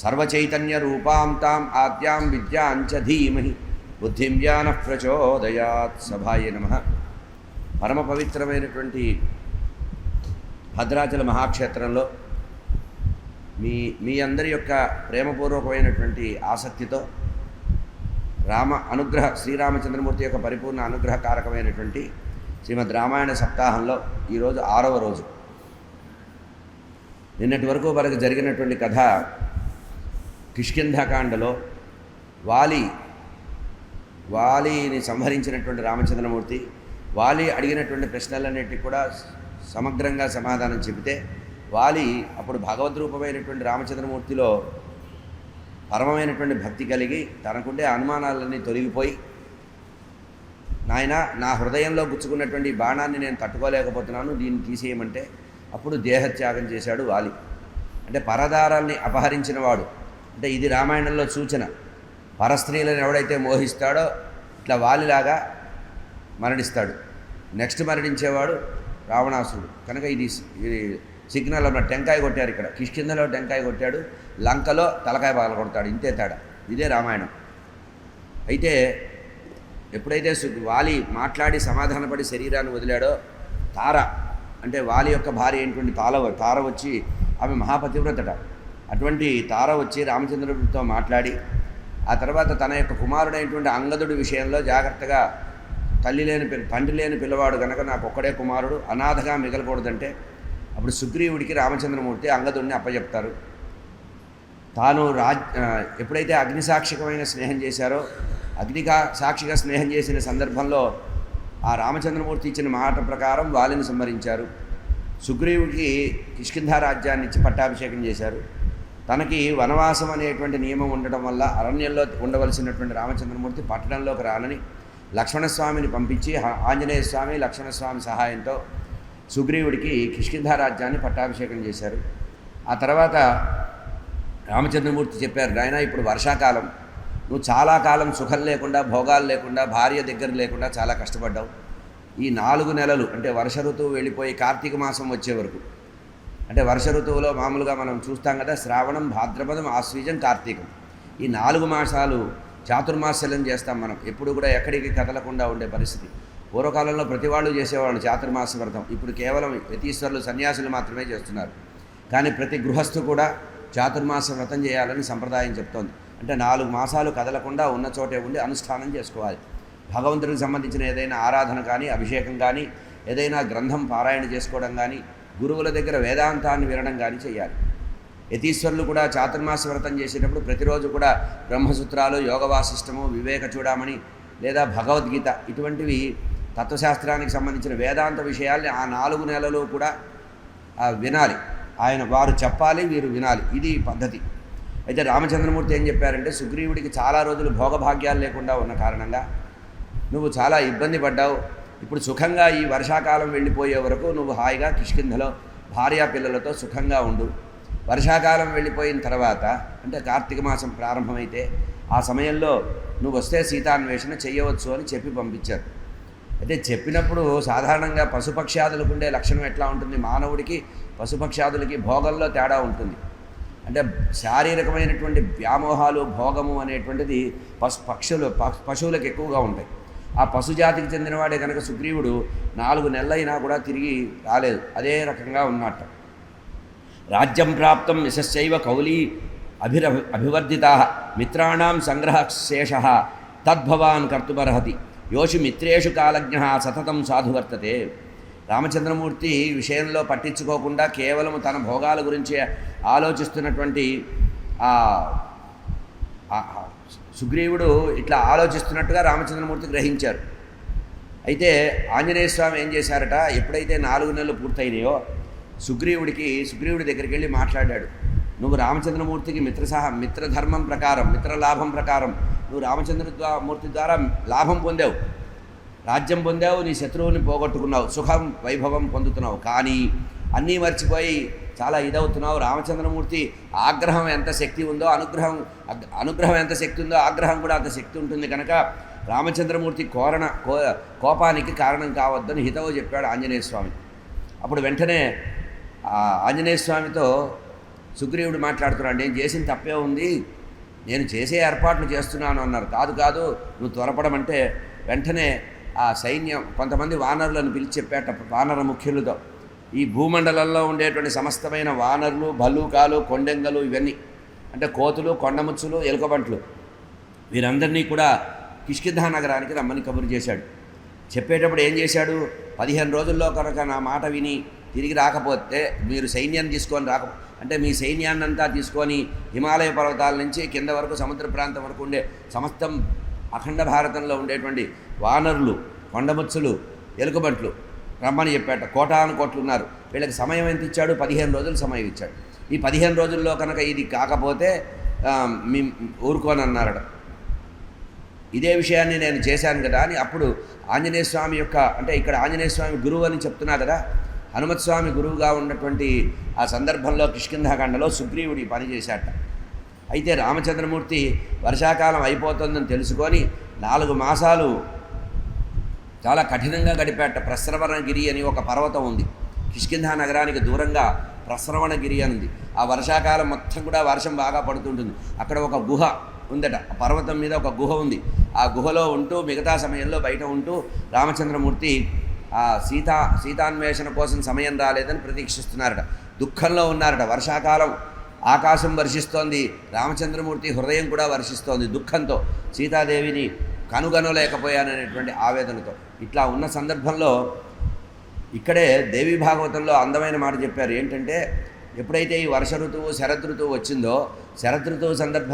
సర్వచైతన్యరూపాం తాం ఆద్యాం విద్యాంచ ధీమహి. బుద్ధిం జ్ఞాన ప్రచోదయాత్. సభాయ నమ. పరమ పవిత్రమైనటువంటి భద్రాచల మహాక్షేత్రంలో మీ మీ అందరి యొక్క ప్రేమపూర్వకమైనటువంటి ఆసక్తితో రామ అనుగ్రహ శ్రీరామచంద్రమూర్తి యొక్క పరిపూర్ణ అనుగ్రహ కారకమైనటువంటి శ్రీమద్ రామాయణ సప్తాహంలో ఈరోజు ఆరవ రోజు. నిన్నటి వరకు మనకు జరిగినటువంటి కథ కిష్కింధకాండలో వాలి వాలిని సంహరించినటువంటి రామచంద్రమూర్తి వాలి అడిగినటువంటి ప్రశ్నలన్నిటికీ కూడా సమగ్రంగా సమాధానం చెబితే వాలి అప్పుడు భగవద్ రూపమైనటువంటి రామచంద్రమూర్తిలో పరమమైనటువంటి భక్తి కలిగి తనకుండే అనుమానాలన్నీ తొలగిపోయి నాయన నా హృదయంలో గుచ్చుకున్నటువంటి బాణాన్ని నేను తట్టుకోలేకపోతున్నాను దీన్ని తీసేయమంటే అప్పుడు దేహత్యాగం చేశాడు వాలి. అంటే పరదారాల్ని అపహరించిన వాడు. అంటే ఇది రామాయణంలో సూచన. పరస్త్రీలను ఎవడైతే మోహిస్తాడో ఇట్లా వాలిలాగా మరణిస్తాడు. నెక్స్ట్ మరణించేవాడు రావణాసురుడు. కనుక ఇది ఇది సిగ్నల్ అన్న టెంకాయ కొట్టారు ఇక్కడ. కిష్కిందలో టెంకాయ కొట్టాడు. లంకలో తలకాయ పగల కొడతాడు. ఇంతే తేడా. ఇదే రామాయణం. అయితే ఎప్పుడైతే వాలి మాట్లాడి సమాధానపడి శరీరాన్ని వదిలాడో తార అంటే వాలి యొక్క భార్య ఏంటువంటి తాల తార వచ్చి ఆమె మహాపతివ్రతట. అటువంటి తార వచ్చి రామచంద్రుడితో మాట్లాడి ఆ తర్వాత తన యొక్క కుమారుడైనటువంటి అంగదుడి విషయంలో జాగ్రత్తగా తల్లి లేని తండ్రి లేని పిల్లవాడు కనుక నాకు ఒక్కడే కుమారుడు అనాథగా మిగలకూడదంటే అప్పుడు సుగ్రీవుడికి రామచంద్రమూర్తి అంగదుడిని అప్పచెప్తారు తాను రాజ్ ఎప్పుడైతే అగ్నిసాక్షికమైన స్నేహం చేశారో అగ్నిగా సాక్షిగా స్నేహం చేసిన సందర్భంలో ఆ రామచంద్రమూర్తి ఇచ్చిన మాట ప్రకారం వాలిని సంహరించారు. సుగ్రీవుడికి కిష్కింధ రాజ్యాన్ని ఇచ్చి పట్టాభిషేకం చేశారు. తనకి వనవాసం అనేటువంటి నియమం ఉండటం వల్ల అరణ్యంలో ఉండవలసినటువంటి రామచంద్రమూర్తి పట్టణంలోకి రాలని లక్ష్మణస్వామిని పంపించి ఆంజనేయ స్వామి లక్ష్మణస్వామి సహాయంతో సుగ్రీవుడికి కిష్కింధ రాజ్యాన్ని పట్టాభిషేకం చేశారు. ఆ తర్వాత రామచంద్రమూర్తి చెప్పారు నాయన ఇప్పుడు వర్షాకాలం. నువ్వు చాలా కాలం సుఖం లేకుండా భోగాలు లేకుండా భార్య దగ్గర లేకుండా చాలా కష్టపడ్డావు. ఈ నాలుగు నెలలు అంటే వర్ష ఋతువు వెళ్ళిపోయి కార్తీక మాసం వచ్చే వరకు అంటే వర్ష ఋతువులో మామూలుగా మనం చూస్తాం కదా శ్రావణం భాద్రపదం ఆశ్వీజం కార్తీకం. ఈ నాలుగు మాసాలు చాతుర్మాస్యం చేస్తాం మనం. ఎప్పుడు కూడా ఎక్కడికి కదలకుండా ఉండే పరిస్థితి. పూర్వకాలంలో ప్రతి వాళ్ళు చేసేవాళ్ళు చాతుర్మాస వ్రతం. ఇప్పుడు కేవలం యతీశ్వరులు సన్యాసులు మాత్రమే చేస్తున్నారు. కానీ ప్రతి గృహస్థు కూడా చాతుర్మాస వ్రతం చేయాలని సంప్రదాయం చెప్తోంది. అంటే నాలుగు మాసాలు కదలకుండా ఉన్న చోటే ఉండి అనుష్ఠానం చేసుకోవాలి. భగవంతుడికి సంబంధించిన ఏదైనా ఆరాధన కానీ అభిషేకం కానీ ఏదైనా గ్రంథం పారాయణ చేసుకోవడం కానీ గురువుల దగ్గర వేదాంతాన్ని వినడం కానీ చేయాలి. యతీశ్వరులు కూడా చాతుర్మాస వ్రతం చేసేటప్పుడు ప్రతిరోజు కూడా బ్రహ్మసూత్రాలు యోగవాసిష్టము వివేక చూడమని లేదా భగవద్గీత ఇటువంటివి తత్వశాస్త్రానికి సంబంధించిన వేదాంత విషయాల్ని ఆ నాలుగు నెలలు కూడా వినాలి. ఆయన వారు చెప్పాలి వీరు వినాలి. ఇది పద్ధతి. అయితే రామచంద్రమూర్తి ఏం చెప్పారంటే సుగ్రీవుడికి చాలా రోజులు భోగభాగ్యాలు లేకుండా ఉన్న కారణంగా నువ్వు చాలా ఇబ్బంది పడ్డావు ఇప్పుడు సుఖంగా ఈ వర్షాకాలం వెళ్ళిపోయే వరకు నువ్వు హాయిగా కిష్కింధలో భార్యా పిల్లలతో సుఖంగా ఉండు. వర్షాకాలం వెళ్ళిపోయిన తర్వాత అంటే కార్తీక మాసం ప్రారంభమైతే ఆ సమయంలో నువ్వు వస్తే సీతాన్వేషణ చేయవచ్చు అని చెప్పి పంపించారు. అయితే చెప్పినప్పుడు సాధారణంగా పశుపక్ష్యాదులకు ఉండే లక్షణం ఎట్లా ఉంటుంది? మానవుడికి పశుపక్ష్యాదులకి భోగంలో తేడా ఉంటుంది. అంటే శారీరకమైనటువంటి వ్యామోహాలు భోగము అనేటువంటిది పశు పక్షులు ప- పశువులకు ఎక్కువగా ఉంటాయి. ఆ పశుజాతికి చెందినవాడే కనుక సుగ్రీవుడు నాలుగు నెలలైనా కూడా తిరిగి రాలేదు. అదే రకంగా ఉన్నట్ట. రాజ్యం ప్రాప్తం యశస్సైవ కౌలీ అభిర అభివర్ధితా మిత్రాణం సంగ్రహశేష తద్భవాన్ కర్తుమర్హతి యోషు మిత్రేషు కాలజ్ఞ సతతం సాధువర్తతే రామచంద్రమూర్తి విషయంలో పట్టించుకోకుండా కేవలం తన భోగాల గురించి ఆలోచిస్తున్నటువంటి సుగ్రీవుడు ఇట్లా ఆలోచిస్తున్నట్టుగా రామచంద్రమూర్తి గ్రహించారు. అయితే ఆంజనేయ స్వామి ఏం చేశారట? ఎప్పుడైతే నాలుగు నెలలు పూర్తయినాయో సుగ్రీవుడికి సుగ్రీవుడి దగ్గరికి వెళ్ళి మాట్లాడాడు. నువ్వు రామచంద్రమూర్తికి మిత్ర సహ మిత్రధర్మం ప్రకారం మిత్రలాభం ప్రకారం నువ్వు రామచంద్ర మూర్తి ద్వారా లాభం పొందావు. రాజ్యం పొందావు నీ శత్రువుని పోగొట్టుకున్నావు సుఖం వైభవం పొందుతున్నావు. కానీ అన్నీ మర్చిపోయి చాలా ఇదవుతున్నావు. రామచంద్రమూర్తి ఆగ్రహం ఎంత శక్తి ఉందో అనుగ్రహం అనుగ్రహం ఎంత శక్తి ఉందో ఆగ్రహం కూడా అంత శక్తి ఉంటుంది కనుక రామచంద్రమూర్తి కోరణ కో కోపానికి కారణం కావద్దని హితవు చెప్పాడు ఆంజనేయ స్వామి. అప్పుడు వెంటనే ఆంజనేయ స్వామితో సుగ్రీవుడు మాట్లాడుతున్నాడు నేను చేసిన తప్పే ఉంది. నేను చేసే ఏర్పాట్లు చేస్తున్నాను అన్నారు. కాదు కాదు నువ్వు త్వరపడమంటే వెంటనే ఆ సైన్యం కొంతమంది వానరులను పిలిచి చెప్పాట వానర ముఖ్యులతో ఈ భూమండలంలో ఉండేటువంటి సమస్తమైన వానరులు భల్లూకాలు కొండెంగలు ఇవన్నీ అంటే కోతులు కొండముచ్చులు ఎలుకబంట్లు వీరందరినీ కూడా కిష్కిధా నగరానికి రమ్మని కబురు చేశాడు. చెప్పేటప్పుడు ఏం చేశాడు? పదిహేను రోజుల్లో కనుక నా మాట విని తిరిగి రాకపోతే మీరు సైన్యాన్ని తీసుకొని రాక అంటే మీ సైన్యాన్ని అంతా తీసుకొని హిమాలయ పర్వతాల నుంచి కింద వరకు సముద్ర ప్రాంతం వరకు ఉండే సమస్తం అఖండ భారతంలో ఉండేటువంటి వానరులు కొండముచ్చులు ఎలుకబంట్లు రమ్మని చెప్పాట. కోటాను కోట్లు ఉన్నారు వీళ్ళకి సమయం ఎంత ఇచ్చాడు? పదిహేను రోజులు సమయం ఇచ్చాడు. ఈ పదిహేను రోజుల్లో కనుక ఇది కాకపోతే మీ ఊరుకోని అన్నారట ఇదే విషయాన్ని నేను చేశాను కదా అని అప్పుడు ఆంజనేయ స్వామి యొక్క అంటే ఇక్కడ ఆంజనేయ స్వామి గురువు అని చెప్తున్నా కదా హనుమత్ స్వామి గురువుగా ఉన్నటువంటి ఆ సందర్భంలో కిష్కింధాకాండలో సుగ్రీవుడి పని చేశాట. అయితే రామచంద్రమూర్తి వర్షాకాలం అయిపోతుందని తెలుసుకొని నాలుగు మాసాలు చాలా కఠినంగా గడిపేట ప్రస్రవణగిరి అని ఒక పర్వతం ఉంది. కిష్కింధా నగరానికి దూరంగా ప్రస్రవణగిరి అని ఉంది. ఆ వర్షాకాలం మొత్తం కూడా వర్షం బాగా పడుతుంటుంది. అక్కడ ఒక గుహ ఉందట. పర్వతం మీద ఒక గుహ ఉంది. ఆ గుహలో ఉంటూ మిగతా సమయంలో బయట ఉంటూ రామచంద్రమూర్తి ఆ సీతా సీతాన్వేషణ కోసం సమయం రాలేదని ప్రతీక్షిస్తున్నారట. దుఃఖంలో ఉన్నారట. వర్షాకాలం ఆకాశం వర్షిస్తోంది. రామచంద్రమూర్తి హృదయం కూడా వర్షిస్తోంది దుఃఖంతో. సీతాదేవిని కనుగొనలేకపోయాననేటువంటి ఆవేదనతో. ఇట్లా ఉన్న సందర్భంలో ఇక్కడే దేవి భాగవతంలో అందమైన మాట చెప్పారు. ఏంటంటే ఎప్పుడైతే ఈ వర్ష ఋతువు శరదృతువు వచ్చిందో శరదృతువు సందర్భం